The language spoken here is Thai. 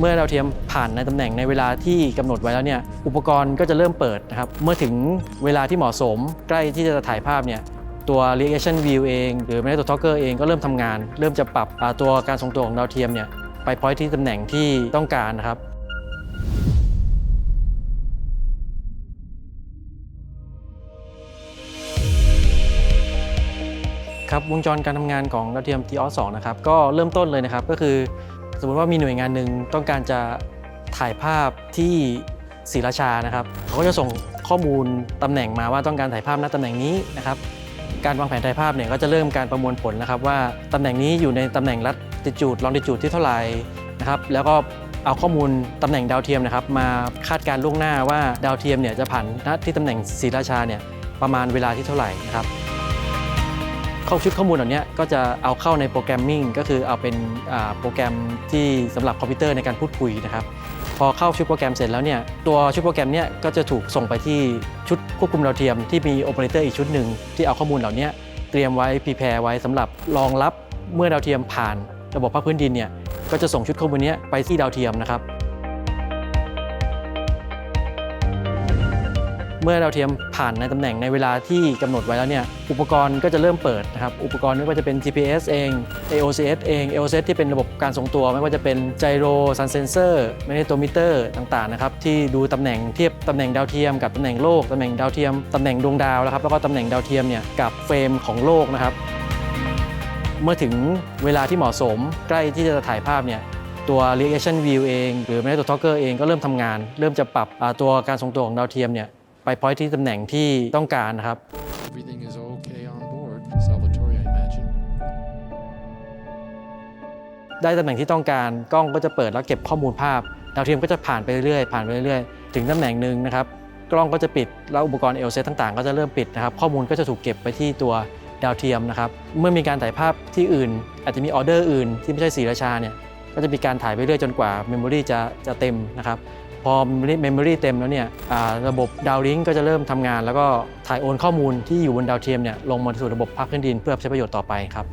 เมื่อดาวเทียมผ่านในตำแหน่งในเวลาที่กำหนดไว้แล้วเนี่ยอุปกรณ์ก็จะเริ่มเปิดนะครับเมื่อถึงเวลาที่เหมาะสมใกล้ที่จะถ่ายภาพเนี่ยตัว reaction view เอง หรือแม้แต่ตัว talker เองก็เริ่มทำงาน เริ่มจะปรับตัวการทรงตัวของดาวเทียมเนี่ยไปพอยที่ตำแหน่งที่ต้องการนะครับครับวงจรการทำงานของดาวเทียม t ีออ2นะครับก็เริ่มต้นเลยนะครับก็คือ สมมติว่ามีหน่วยงานหนึ่งต้องการจะถ่ายภาพที่ศรีราชานะครับเขาก็จะส่งข้อมูลตำแหน่งมาว่าต้องการถ่ายภาพณตำแหน่งนี้นะครับ การวางแผนถ่ายภาพเนี่ยก็จะเริ่มการประมวลผลนะครับว่าตำแหน่งนี้อยู่ในตำแหน่งลัติจูดลองดิจูดที่เท่าไหร่นะครับแล้วก็เอาข้อมูลตำแหน่งดาวเทียมนะครับมาคาดการล่วงหน้าว่าดาวเทียมเนี่ยจะผ่านณที่ตำแหน่งศรีราชาเนี่ยประมาณเวลาที่เท่าไหร่นะครับ ข้อชุดข้อมูลเหล่านี้ก็จะเอาเข้าในโปรแกรมมิ่งก็คือเอาเป็นโปรแกรมที่สำหรับคอมพิวเตอร์ในการพูดคุยนะครับพอเข้าชุดโปรแกรมเสร็จแล้วเนี่ยตัวชุดโปรแกรมเนี้ก็จะถูกส่งไปที่ชุดควบคุมดาวเทียมที่มีโอเปอเรเตอร์อีกชุดหนึ่งที่เอาข้อมูลเหล่านี้เตรียมไว้พรีแพร์ไว้สำหรับรองรับเมื่อดาวเทียมผ่าน ระบบภาคพื้นดินเนี่ยก็จะส่งชุดข้อมูลนี้ไปที่ดาวเทียมนะครับ มื่อดาวเทียมผ่านในตำแหน่งในเวลาที่กำหนดไว้แล้วเนี่ยอุปกรณ์ก็จะเริ่มเปิดนะครับอุปกรณ์ไม่ว่าจะเป็น GPS เอง AOCS เอง AOCS ที่เป็นระบบการทรงตัว ไม่ว่าจะเป็น gyro sun sensor magnetometer ต่างๆนะครับที่ดูตำแหน่งเทียบตำแหน่งดาวเทียมกับตำแหน่งโลกตำแหน่งดาวเทียมตำแหน่งดวงดาวนะครับแล้วก็ตำแหน่งดาวเทียมเนี่ยกับเฟรมของโลกนะครับเมื่อถึงเวลาที่เหมาะสมใกล้ที่จะถ่ายภาพเนี่ยตัว reaction view เอง หรือแม้แต่ตัว talker เองก็เริ่มทำงาน เริ่มจะปรับตัวการทรงตัวของดาวเทียมเนี่ย ไปพอยที่ตำแหน่งที่ต้องการนะครับ Everything is okay on board. Salvatore, I imagine. ได้ตำแหน่งที่ต้องการกล้องก็จะเปิดแล้วเก็บข้อมูลภาพ ดาวเทียมก็จะผ่านไปเรื่อยๆผ่านไปเรื่อยๆ ถึงตำแหน่งหนึ่งนะครับ กล้องก็จะปิด แล้วอุปกรณ์เอลเซต่างๆ ก็จะเริ่มปิดนะครับ ข้อมูลก็จะถูกเก็บไปที่ตัวดาวเทียมนะครับ เมื่อมีการถ่ายภาพที่อื่น อาจจะมีออเดอร์อื่นที่ไม่ใช่สีราชาเนี่ย ก็จะมีการถ่ายไปเรื่อยจนกว่าเมมโมรีจะจะเต็มนะครับพ อเมมโมรีเต็มแล้วเนี่ยระบบดาวลิงก์ก็จะเริ่มทำงาน แล้วก็ถ่ายโอนข้อมูลที่อยู่บนดาวเทียมเนี่ยลงมาสู่ระบบภาคพื้นดินเพื่อใช้ประโยชน์ต่อไปครับ